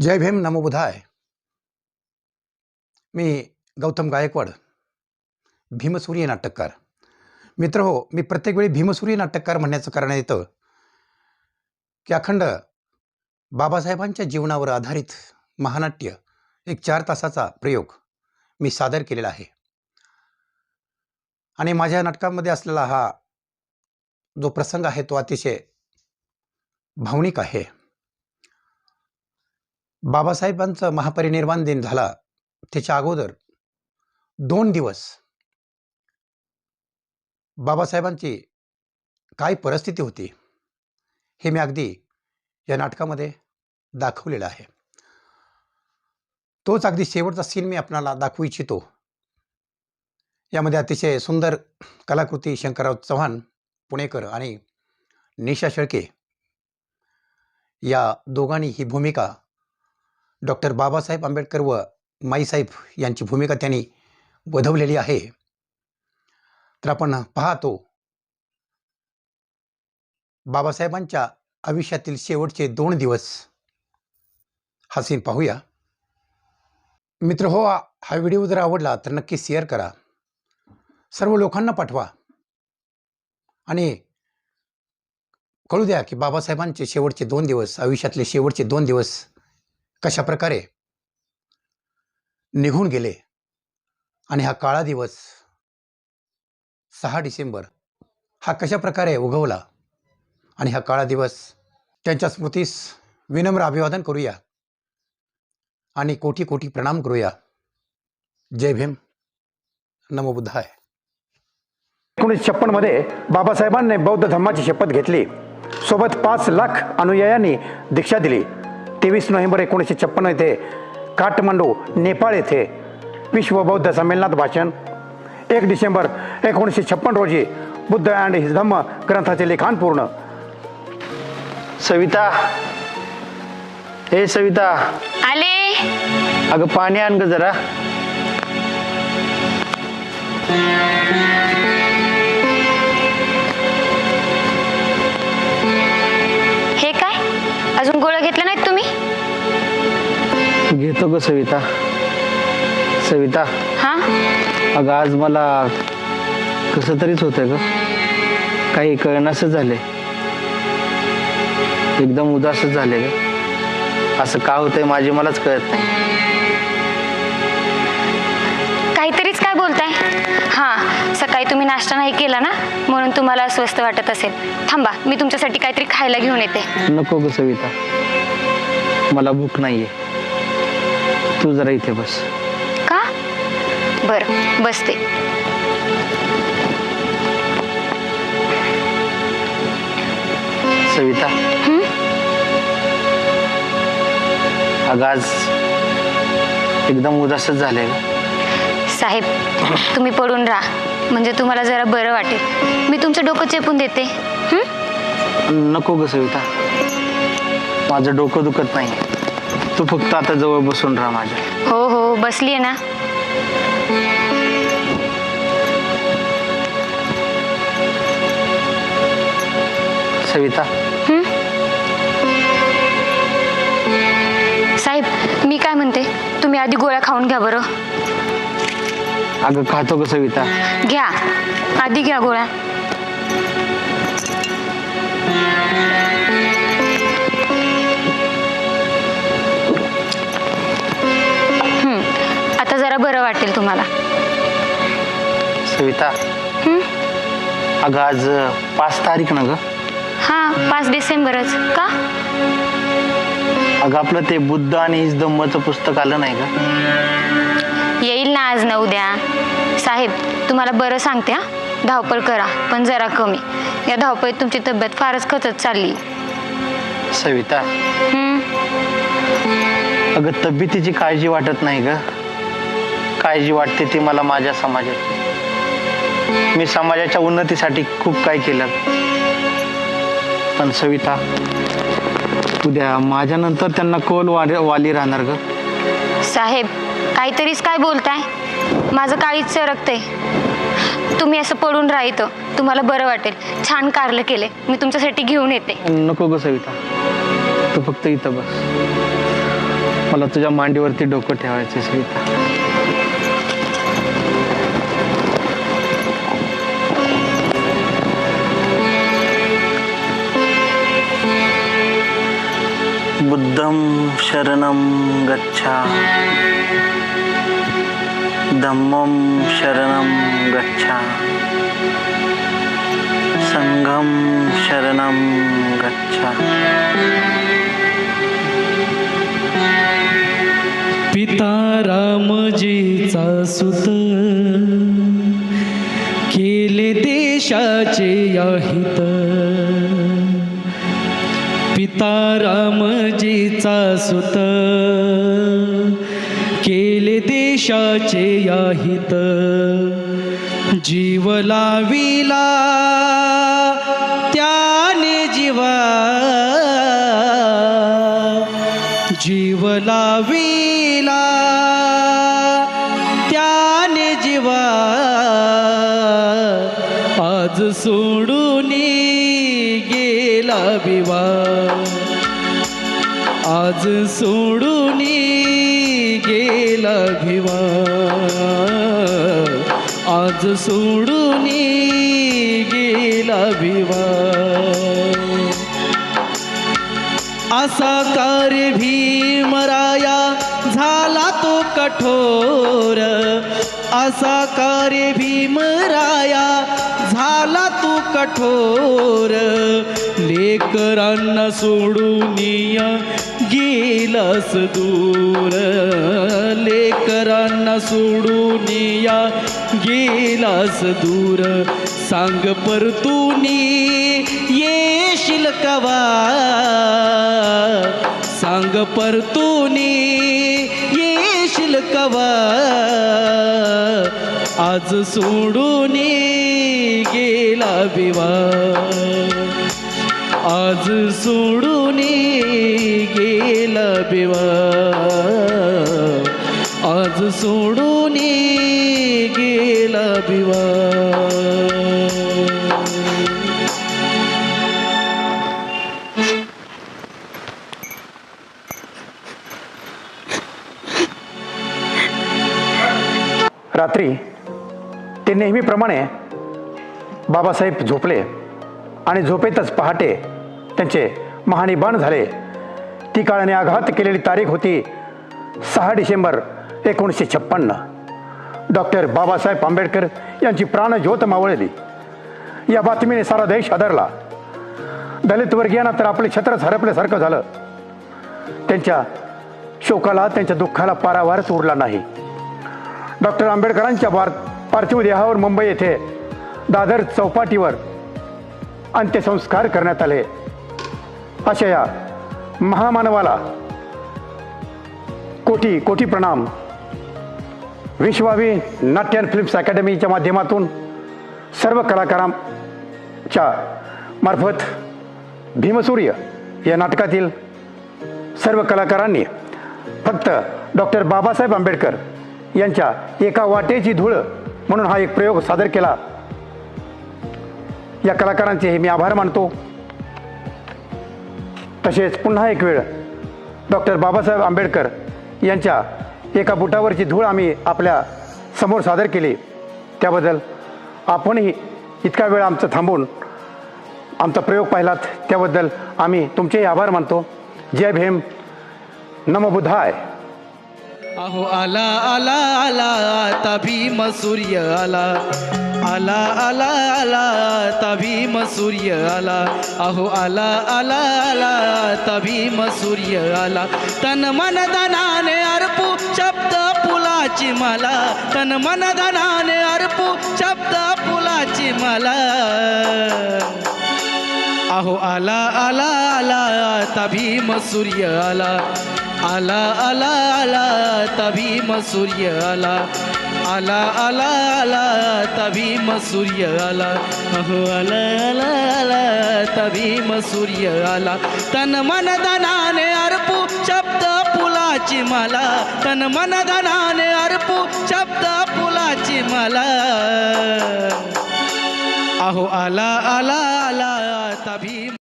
जय भीम नमो बुधाय. मी गौतम गायकवाड भीमसूर्य नाटककार. मित्र हो मी प्रत्येक वेळी भीमसूर्य नाटककार म्हणण्याचं कारण येतं की अखंड बाबासाहेबांच्या जीवनावर आधारित महानाट्य एक चार तासाचा प्रयोग मी सादर केलेला आहे. आणि माझ्या नाटकामध्ये असलेला हा जो प्रसंग आहे तो अतिशय भावनिक आहे. बाबासाहेबांचं महापरिनिर्वाण दिन झाला त्याच्या अगोदर. दोन दिवस. बाबासाहेबांची काय परिस्थिती होती हे मी अगदी या नाटकामध्ये दाखवलेलं आहे. तोच अगदी शेवटचा सीन मी आपणाला दाखवू इच्छितो. यामध्ये अतिशय सुंदर कलाकृती शंकरराव चव्हाण पुणेकर आणि निशा शेळके या दोघांनी ही भूमिका डॉक्टर बाबासाहेब आंबेडकर व माईसाहेब यांची भूमिका त्यांनी वधवलेली आहे. तर आपण पाहतो बाबासाहेबांच्या आयुष्यातील शेवटचे दोन दिवस हा सीन पाहूया. मित्र हो हा व्हिडिओ जर आवडला तर नक्की शेअर करा. सर्व लोकांना पाठवा. आणि कळू द्या की बाबासाहेबांचे शेवटचे दोन दिवस आयुष्यातले शेवटचे दोन दिवस कशा प्रकारे निघून गेले. आणि हा काळा दिवस सहा डिसेंबर हा कशा प्रकारे उगवला? आणि हा काळा दिवस त्यांच्या स्मृतीस विनम्र अभिवादन करूया. आणि कोटी कोटी प्रणाम करूया. जय भीम. नमो बुद्धाय. एकोणीसशे छप्पनमध्ये बाबासाहेबांनी बौद्ध धर्माची शपथ घेतली. सोबत पाच लाख अनुयायांनी दीक्षा दिली. तेवीस नोव्हेंबर एकोणीसशे छप्पन्न येथे काठमांडू नेपाळ येथे विश्व बौद्ध संमेलनात भाषण. एक डिसेंबर एकोणीसशे छप्पन रोजी बुद्ध अँड हिज धम्म ग्रंथाचे लिखाण पूर्ण. सविता हे सविता. आले. अगं पाणी आण ग जरा. घेतो ग सविता. सविता. हा? अगं आज मला कसं तरीच होतंय ग. काही कळणासच झाले एकदम उदासच झाले ग. असं का होतंय माझी मलाच कळत नाही. काहीतरीच काय बोलताय? हा सकाळी तुम्ही नाश्ता नाही केला ना? म्हणून तुम्हाला अस्वस्थ वाटत असेल. थांबा मी तुमच्यासाठी काहीतरी खायला घेऊन येते. नको ग सविता. मला भूक नाहीये. तू जरा इथे बस. का? बरं बसते. सविता? अगं आज एकदम उदासच झालंय. साहेब तुम्ही पडून राहा. म्हणजे तुम्हाला जरा बरं वाटेल. मी तुमचं डोकं चेपून देते. हं? नको ग सविता. माझं डोकं दुखत नाही. तू फक्त आता जवळ बसून राहा माझ्या. हो हो बसली आहे ना. सविता? साहेब मी काय म्हणते? तुम्ही आधी गोळ्या खाऊन घ्या बरं. अगं खातो ग सविता. घ्या. आधी घ्या गोळ्या. जरा बरं वाटेल तुम्हाला. सविता. हं? अगं आज पाच तारीख ना ग. हा पाच डिसेंबरच. का? अगं आपलं ते बुद्ध आणि धम्मचं पुस्तक आलं नाही का येईल ना आज ना उद्या. साहेब तुम्हाला बरं सांगते हा. धावपळ करा पण जरा कमी. या धावपळीत तुमची तब्येत फारच खचत चालली. सविता. हं? अगं तब्येतीची काळजी वाटत नाही ग. काळजी वाटते ती मला माझ्या समाजाची मी समाजाच्या उन्नतीसाठी खूप काही केलं. पण सविता उद्या माझ्यानंतर त्यांना कोल वाली राहणार ग. साहेब काहीतरीच काय बोलताय? माझं काळीच सरकतंय. तुम्ही असं पडून राहायचं तुम्हाला बरं वाटेल. छान कारलं केले मी तुमच्यासाठी घेऊन येते. नको ग सविता. तू फक्त इथं बस. मला तुझ्या मांडीवरती डोकं ठेवायचं सविता. बुद्धं शरणं गच्छा। धम्मं शरणं गच्छा। संघं शरणं गच्छा। पिता रामजीचा सुत केले देशाचे याहित पिता रामजीचा सुत केले देशाचे याहित. जीव लाविला त्याने जीवा. जीव लावी आज सोडून गेला भिवा. आज सोडून गेला भिवा. असा कार्य भीमराया झाला तो कठोर. असा कार्य भीमराया झाला तो कठोर. लेकरांना सोडून गेलास दूर लेकरांना सोडून या गेलास दूर. सांग परतुनी येशील कवा? सांग परतुनी येशील कवा? आज सोडून गेला विवा आज सोडून गेला बिवा. आज सोडून गेला बिवा. रात्री ते नेहमीप्रमाणे बाबासाहेब झोपले आणि झोपेतच पहाटे त्यांचे महानिबाण झाले. ती काळाने आघात केलेली तारीख होती सहा डिसेंबर एकोणीसशे छप्पन्न. डॉक्टर बाबासाहेब आंबेडकर यांची प्राणज्योत मावळली. या बातमीने सारा देश हादरला. दलित वर्गीयांना तर आपले छत्रच हरपल्यासारखं झालं. त्यांच्या शोकाला त्यांच्या दुःखाला पारावारच उरला नाही. डॉक्टर आंबेडकरांच्या पार पार्थिव देहावर मुंबई येथे दादर चौपाटीवर अंत्यसंस्कार करण्यात आले. अशा या महामानवाला. कोटी कोटी प्रणाम. विश्वावी नाट्य अँड फिल्म्स अकॅडमीच्या माध्यमातून सर्व कलाकारांच्या मार्फत भीमसूर्य या नाटकातील सर्व कलाकारांनी फक्त डॉक्टर बाबासाहेब आंबेडकर यांच्या एका वाटेची धूळ म्हणून हा एक प्रयोग सादर केला. या कलाकारांचे हे मी आभार मानतो. तसेच पुन्हा एक वेळ डॉक्टर बाबासाहेब आंबेडकर यांच्या एका बुटावरची धूळ आम्ही आपल्यासमोर सादर केली. त्याबद्दल आपणही इतका वेळ आमचं थांबून आमचा प्रयोग पाहिलात. त्याबद्दल आम्ही तुमचेही आभार मानतो. जय भीम. नम बुधाय. अहो आला आला आला आता भीम सूर्य आला. आला आला आला आता भीम सूर्य आला. अहो आला आला आला आता सूर्य आला. तन मन धनाने अर्पू शब्द फुलाची मला. तन मन धनाने अर्पू शब्द फुलाची मला. अहो आला आला आला तभी मसूर्य सूर्य आला. आला आला आला आता सूर्य आला. आला आला आला तभी भीम सूर्य आला. अहो आला आला आला तभी भीम सूर्य आला. तन मन धनाने अर्पू शब्द फुलाची मला. तन मन धनाने अर्पू शब्द फुलाची मला. अहो आला आला आला तभी